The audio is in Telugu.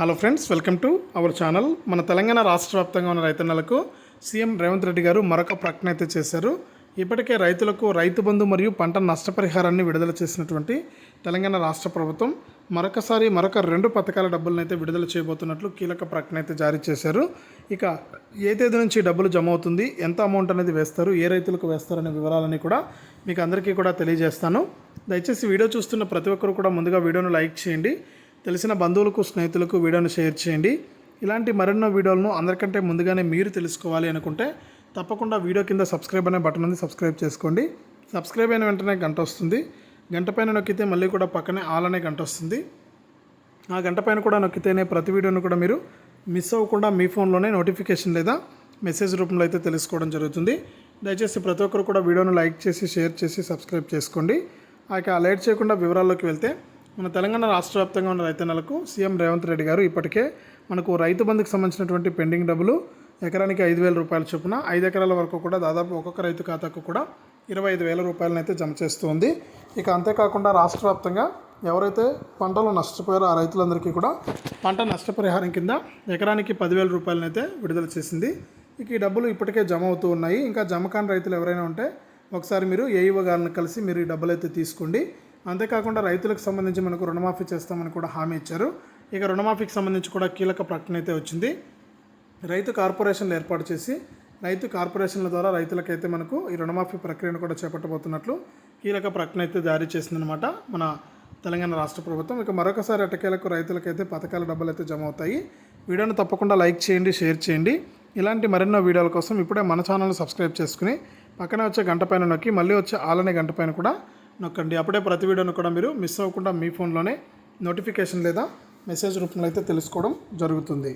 Hello friends welcome to our channel మన తెలంగాణ రాష్ట్ర వ్యాప్తంగా ఉన్న రైతన్నలకు సీఎం రేవంత్ రెడ్డి గారు మరొక ప్రకటన అయితే చేశారు. ఇప్పటికే రైతులకు రైతు బంధు మరియు పంట నష్టపరిహారాన్ని విడుదల చేసినటువంటి తెలంగాణ రాష్ట్ర ప్రభుత్వం మరొకసారి మరొక రెండు పథకాల డబ్బులను అయితే విడుదల చేయబోతున్నట్లు కీలక ప్రకటన అయితే జారీ చేశారు. ఇక ఏ తేదీ నుంచి డబ్బులు జమ అవుతుంది ఎంత అమౌంట్ అనేది వేస్తారు ఏ రైతులకు వేస్తారనే వివరాలని కూడా మీకు అందరికీ కూడా తెలియజేస్తాను. దయచేసి వీడియో చూస్తున్న ప్రతి ఒక్కరు కూడా ముందుగా వీడియోను లైక్ చేయండి. తెలిసిన బంధువులకు స్నేహితులకు వీడియోను షేర్ చేయండి. ఇలాంటి మరెన్నో వీడియోలను అందరికంటే ముందుగానే మీరు తెలుసుకోవాలి అనుకుంటే తప్పకుండా వీడియో కింద సబ్స్క్రైబ్ అనే బటన్ ఉంది సబ్స్క్రైబ్ చేసుకోండి. సబ్స్క్రైబ్ అయిన వెంటనే గంట వస్తుంది. గంట పైన నొక్కితే మళ్ళీ కూడా పక్కనే ఆల్ అనే గంట వస్తుంది. ఆ గంట పైన కూడా నొక్కితేనే ప్రతి వీడియోను కూడా మీరు మిస్ అవ్వకుండా మీ ఫోన్లోనే నోటిఫికేషన్ లేదా మెసేజ్ రూపంలో అయితే తెలుసుకోవడం జరుగుతుంది. దయచేసి ప్రతి ఒక్కరు కూడా వీడియోను లైక్ చేసి షేర్ చేసి సబ్స్క్రైబ్ చేసుకోండి. ఆ ఇక లేట్ చేయకుండా వివరాల్లోకి వెళ్తే మన తెలంగాణ రాష్ట్ర వ్యాప్తంగా ఉన్న రైతన్నలకు సీఎం రేవంత్ రెడ్డి గారు ఇప్పటికే మనకు రైతు బంధుకు సంబంధించినటువంటి పెండింగ్ డబ్బులు ఎకరానికి ఐదు వేల రూపాయల చొప్పున ఐదు ఎకరాల వరకు కూడా దాదాపు ఒక్కొక్క రైతు ఖాతాకు కూడా ఇరవై ఐదు వేల రూపాయలను అయితే జమ చేస్తుంది ఇక అంతేకాకుండా రాష్ట్ర వ్యాప్తంగా ఎవరైతే పంటలు నష్టపోయారో ఆ రైతులందరికీ కూడా పంట నష్టపరిహారం కింద ఎకరానికి పదివేల రూపాయలను అయితే విడుదల చేసింది. ఇక ఈ డబ్బులు ఇప్పటికే జమ అవుతూ ఉన్నాయి. ఇంకా జమ కాని రైతులు ఎవరైనా ఉంటే ఒకసారి మీరు ఏఈఓ గారిని కలిసి మీరు ఈ డబ్బులు అయితే తీసుకోండి. అంతేకాకుండా రైతులకు సంబంధించి మనకు రుణమాఫీ చేస్తామని కూడా హామీ ఇచ్చారు. ఇక రుణమాఫీకి సంబంధించి కూడా కీలక ప్రకటన అయితే వచ్చింది. రైతు కార్పొరేషన్లు ఏర్పాటు చేసి రైతు కార్పొరేషన్ల ద్వారా రైతులకైతే మనకు ఈ రుణమాఫీ ప్రక్రియను కూడా చేపట్టబోతున్నట్లు కీలక ప్రకటన అయితే జారీ చేసిందనమాట మన తెలంగాణ రాష్ట్ర ప్రభుత్వం. ఇక మరొకసారి అటకేలకు రైతులకైతే పథకాల డబ్బులు అయితే జమ అవుతాయి. వీడియోను తప్పకుండా లైక్ చేయండి షేర్ చేయండి. ఇలాంటి మరెన్నో వీడియోల కోసం ఇప్పుడే మన ఛానల్ సబ్స్క్రైబ్ చేసుకుని పక్కనే వచ్చే గంట పైన నొక్కి మళ్ళీ వచ్చే ఆలనే గంట పైన కూడా నొక్కండి. అప్పుడే ప్రతి వీడియోను కూడా మీరు మిస్ అవ్వకుండా మీ ఫోన్లోనే నోటిఫికేషన్ లేదా మెసేజ్ రూపంలో అయితే తెలుసుకోవడం జరుగుతుంది.